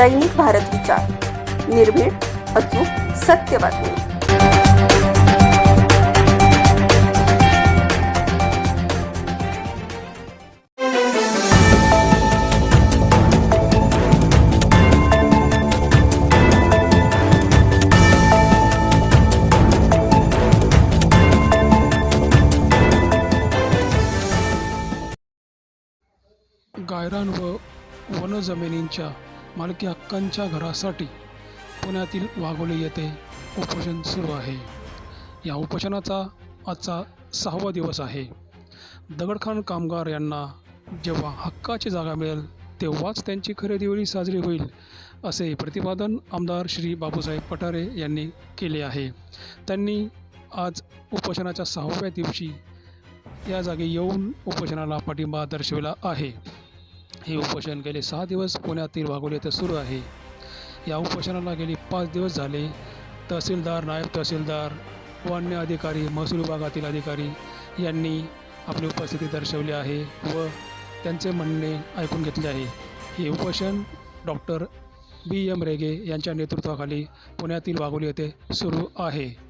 दैनिक भारत विचार निर्भीड अचूक सत्य बातमी. गायरान व वनजमिनींच्या मालकी हक्कांच्या घरासाठी पुण्यातील वाघोली येथे उपोषण सुरू आहे. या उपोषणाचा आजचा सहावा दिवस आहे. दगडखान कामगार यांना जेव्हा हक्काची जागा मिळेल तेव्हाच त्यांची खरेदीवेळी साजरी होईल असे प्रतिपादन आमदार श्री बाबूसाहेब पठारे यांनी केले आहे. त्यांनी आज उपोषणाच्या सहाव्या दिवशी या जागी येऊन उपोषणाला पाठिंबा दर्शविला आहे. हे उपोषण गेले सहा दिवस पुण्यातील वाघोली येथे सुरू आहे. या उपोषणाला गेली पाच दिवस झाले. तहसीलदार नायब तहसीलदार व अन्य अधिकारी महसूल विभागातील अधिकारी यांनी आपली उपस्थिती दर्शवली आहे व त्यांचे म्हणणे ऐकून घेतले आहे. हे उपोषण डॉक्टर बी. एम. रेगे यांच्या नेतृत्वाखाली पुण्यातील वाघोली येथे सुरू आहे.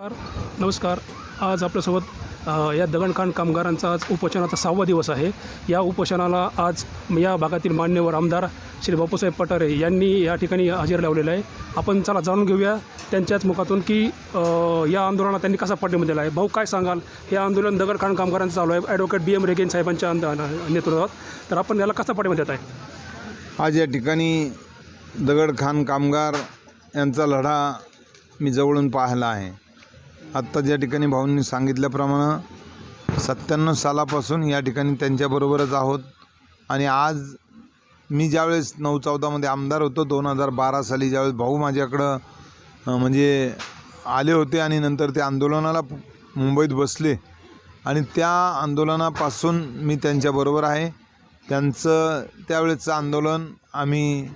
नमस्कार. नमस्कार. आज आपल्यासोबत या दगडखान कामगारांचा आज उपोषणाचा सहावा दिवस आहे. या उपोषणाला आज या भागातील मान्यवर आमदार श्री बापूसाहेब पठारे यांनी या ठिकाणी हजेर लावलेला आहे. आपण चला जाणून घेऊया त्यांच्याच मुखातून की या आंदोलनाला त्यांनी कसा पाठिंबा दिला आहे? भाऊ काय सांगाल? हे आंदोलन दगडखाण कामगारांचं चालू आहे. ॲडव्होकेट बी एम रेगेन साहेबांच्या नेतृत्वात. तर आपण याला कसा पाठिंबा देत आहे? आज या ठिकाणी दगडखाण कामगार यांचा लढा मी जवळून पाहिला आहे. आत्ता ज्या ठिकाणी भाऊंनी सांगितल्याप्रमाणे सत्त्याण्णव सालापासून या ठिकाणी त्यांच्याबरोबरच आहोत. आणि आज मी ज्यावेळेस नऊ चौदामध्ये आमदार होतो दोन हजार बारा साली ज्यावेळेस भाऊ माझ्याकडं म्हणजे आले होते आणि नंतर ते आंदोलनाला मुंबईत बसले. आणि त्या आंदोलनापासून मी त्यांच्याबरोबर आहे. त्यांचं त्यावेळेचं आंदोलन आम्ही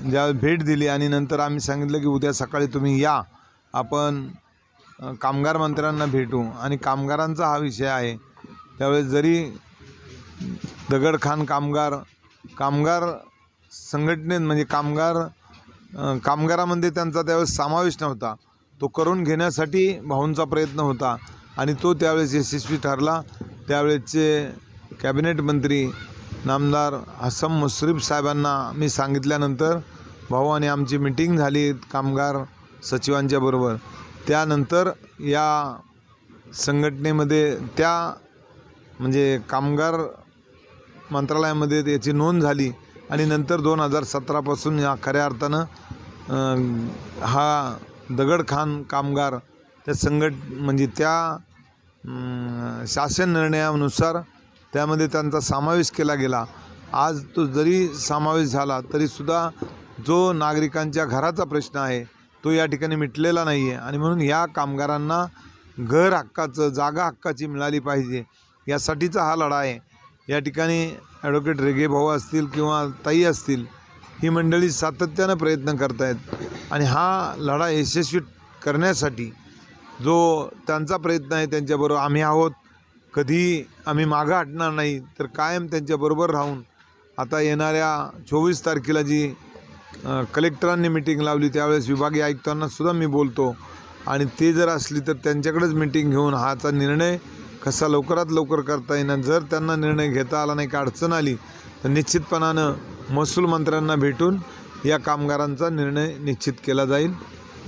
ज्या भेट दिली आणि नंतर आम्ही सांगितलं की उद्या सकाळी तुम्ही या. आपण कामगार मंत्र्यांना भेटू आणि कामगारांचा हा विषय आहे. त्यावेळेस जरी दगडखान कामगार कामगार संघटनेत म्हणजे कामगार कामगारामध्ये त्यांचा त्यावेळेस समावेश नव्हता. तो करून घेण्यासाठी भाऊंचा प्रयत्न होता आणि तो त्यावेळेस यशस्वी ठरला. त्यावेळेसचे कॅबिनेट मंत्री नामदार हसम मुश्रीफ साहेबांना मी सांगितल्यानंतर भाऊ आणि आमची मिटिंग झाली कामगार सचिवांच्या बरोबर. त्यानंतर या संघटनेमध्ये त्या म्हणजे कामगार मंत्रालयामध्ये याची नोंद झाली आणि नंतर दोन हजार सतरापासून या खऱ्या अर्थानं हा दगडखान कामगार त्या संघट म्हणजे त्या शासन निर्णयानुसार त्यामध्ये त्यांचा समावेश केला गेला. आज तो जरी समावेश झाला तरीसुद्धा जो नागरिकांच्या घराचा प्रश्न आहे तो या ठिकाणी मिटलेला नाही आहे आणि म्हणून या कामगारांना घर हक्काचं जागा हक्काची मिळाली पाहिजे. यासाठीचा हा लढा आहे. या ठिकाणी ॲडव्होकेट रेगे भाऊ असतील किंवा ताई असतील ही मंडळी सातत्यानं प्रयत्न करत आहेत आणि हा लढा यशस्वी करण्यासाठी जो त्यांचा प्रयत्न आहे त्यांच्याबरोबर आम्ही आहोत. कधी आम्ही मागं हटणार नाही तर कायम त्यांच्याबरोबर राहून आता येणाऱ्या चोवीस तारखेला जी कलेक्टरांनी मिटिंग लावली. त्यावेळेस विभागीय आयुक्तांना सुद्धा मी बोलतो. आणि ते जर असली तर त्यांच्याकडेच मिटिंग घेऊन हाचा निर्णय कसा लवकरात लवकर करता येणार जर त्यांना निर्णय घेता आला नाही का अडचण आली तर निश्चितपणानं महसूल मंत्र्यांना भेटून या कामगारांचा निर्णय निश्चित केला जाईल.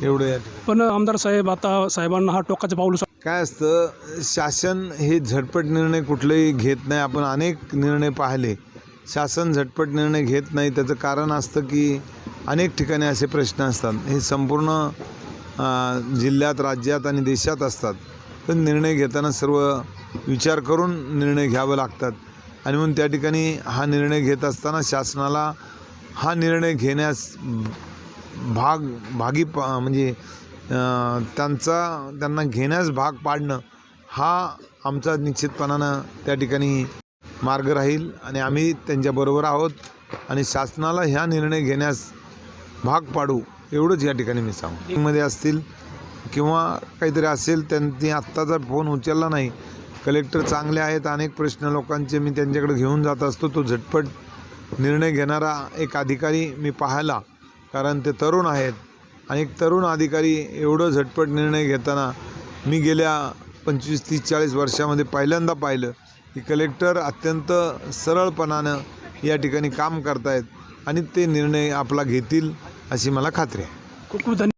एवढं या. पण आमदार साहेब आता साहेबांना हा टोकाचं पाऊल काय असतं शासन हे झटपट निर्णय कुठलेही घेत नाही. आपण अनेक निर्णय पाहिले. शासन झटपट निर्णय घेत नाही त्याचं कारण असतं की अनेक ठिकाणी असे प्रश्न असतात. हे संपूर्ण जिल्ह्यात राज्यात आणि देशात असतात. तर निर्णय घेताना सर्व विचार करून निर्णय घ्यावे लागतात. आणि म्हणून त्या ठिकाणी हा निर्णय घेत असताना शासनाला हा निर्णय घेण्यास भाग भागी पा म्हणजे त्यांचा त्यांना घेण्यास भाग पाडणं हा आमचा निश्चितपणानं त्या ठिकाणी मार्ग राहील आणि आम्ही त्यांच्याबरोबर आहोत आणि शासनाला ह्या निर्णय घेण्यास भाग पाडू एवढंच या ठिकाणी मी सांगू. मध्ये असतील किंवा काहीतरी असेल त्यांनी आत्ताचा फोन उचलला नाही. कलेक्टर चांगले आहेत अनेक प्रश्न लोकांचे मी त्यांच्याकडे घेऊन जात असतो. तो झटपट निर्णय घेणारा एक अधिकारी मी पाहायला कारण ते तरुण आहेत. आणि एक तरुण अधिकारी एवढं झटपट निर्णय घेताना मी गेल्या पंचवीस तीस चाळीस वर्षामध्ये पहिल्यांदा पाहिलं. की कलेक्टर अत्यंत सरळपणानं या ठिकाणी काम करतायत आणि ते निर्णय आपला घेतील अशी मला खात्री आहे. खूप खूप धन्यवाद.